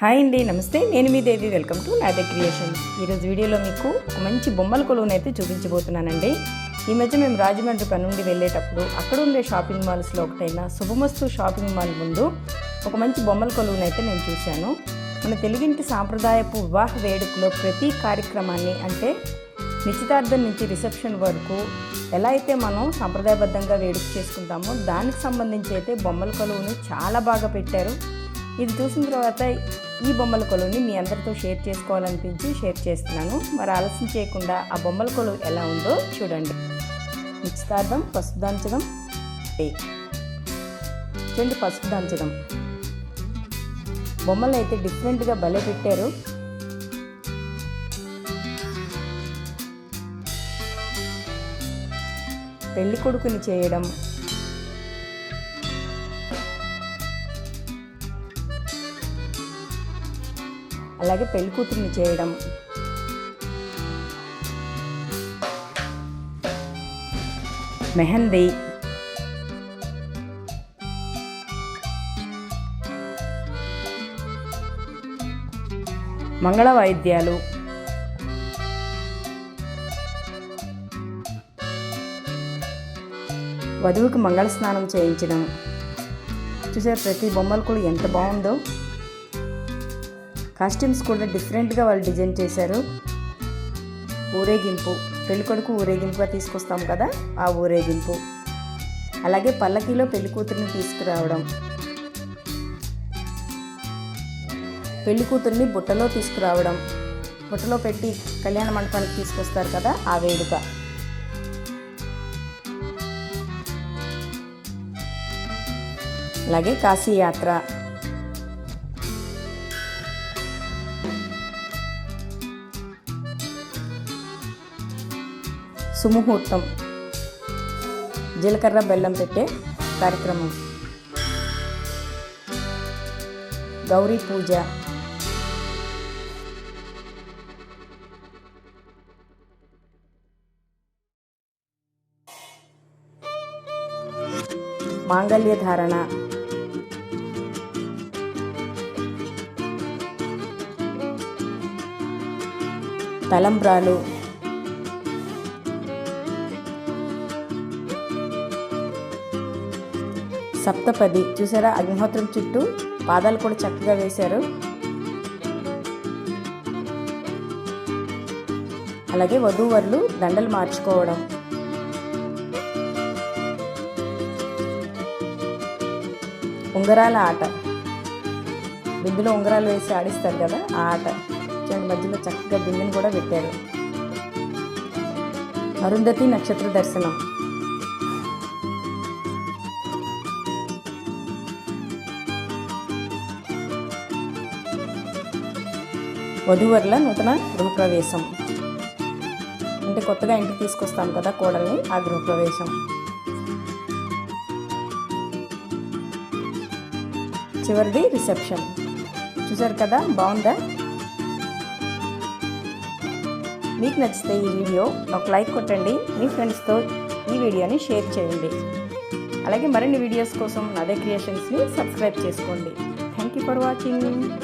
Hi అండి నమస్తే. నేను మీ Devi. Welcome to Nade creations. ఈరోజు వీడియోలో మీకు ఒక మంచి బొమ్మల కొలువును అయితే చూపించబోతున్నానండి. ఈ మధ్య మేము రాజమండ్రి పని నుండి వెళ్ళేటప్పుడు అక్కడ ఉండే షాపింగ్ మాల్స్లో ఒకటైన శుభమస్తు షాపింగ్ మాల్ ముందు ఒక మంచి బొమ్మల కొలువును అయితే నేను చూశాను. మన తెలుగింటి సాంప్రదాయపు వివాహ వేడుకలో ప్రతి కార్యక్రమాన్ని అంటే నిశ్చితార్థం నుంచి రిసెప్షన్ వరకు ఎలా అయితే మనం సాంప్రదాయబద్ధంగా వేడుక చేసుకుంటామో దానికి సంబంధించి అయితే బొమ్మల కొలువుని చాలా బాగా పెట్టారు. ఇది చూసిన తర్వాత ఈ బొమ్మల కొలువుని మీ అందరితో షేర్ చేసుకోవాలనిపించి షేర్ చేస్తున్నాను. మరి ఆలస్యం చేయకుండా ఆ బొమ్మల కొలువు ఎలా ఉందో చూడండి. నిశ్చితార్థం పసుపు దంచడం ఏ చూడండి పసుపు దంచడం. బొమ్మలు అయితే డిఫరెంట్గా భలే పెట్టారు. పెళ్ళికొడుకుని చేయడం అలాగే పెళ్ళి కూతుర్ని చేయడం. మెహందీ. మంగళ వాయిద్యాలు. వధువుకి మంగళ స్నానం చేయించడం. చూసారు ప్రతి బొమ్మలు కూడా ఎంత బాగుందో. కాస్ట్యూమ్స్ కూడా డిఫరెంట్గా వాళ్ళు డిజైన్ చేశారు. ఊరేగింపు పెళ్ళికొడుకు ఊరేగింపుగా తీసుకొస్తాం కదా ఆ ఊరేగింపు. అలాగే పల్లకీలో పెళ్ళి కూతుర్ని తీసుకురావడం. పెళ్ళి కూతుర్ని బుట్టలో తీసుకురావడం. బుట్టలో పెట్టి కళ్యాణ మండపానికి తీసుకొస్తారు కదా ఆ వేడుక. అలాగే కాశీయాత్ర సుముహూర్తం. జీలకర్ర బెల్లం పెట్టే కార్యక్రమం. గౌరీ పూజ. మాంగళ్య ధారణ. తలంబ్రాలు. సప్తపది. చూసారా? అగ్నిహోత్రం చుట్టూ పాదాలు కూడా చక్కగా వేశారు. అలాగే వధూవరులు దండలు మార్చుకోవడం. ఉంగరాల ఆట. బిందులో ఉంగరాలు వేసి ఆడిస్తారు కదా? ఆ ఆట. చూడండి మధ్యలో చక్కగా బిందుని కూడా పెట్టారు. అరుంధతి నక్షత్ర దర్శనం. వధూవరుల నూతన గృహప్రవేశం. అంటే కొత్తగా ఇంటికి తీసుకొస్తాం కదా కోడల్ని ఆ గృహప్రవేశం. చివరిది రిసెప్షన్. చూసారు కదా? బాగుందా? మీకు నచ్చితే ఈ వీడియో ఒక లైక్ కొట్టండి. మీ ఫ్రెండ్స్తో ఈ వీడియోని షేర్ చేయండి. అలాగే మరిన్ని వీడియోస్ కోసం నాదే క్రియేషన్స్ని సబ్స్క్రైబ్ చేసుకోండి. Thank you for watching.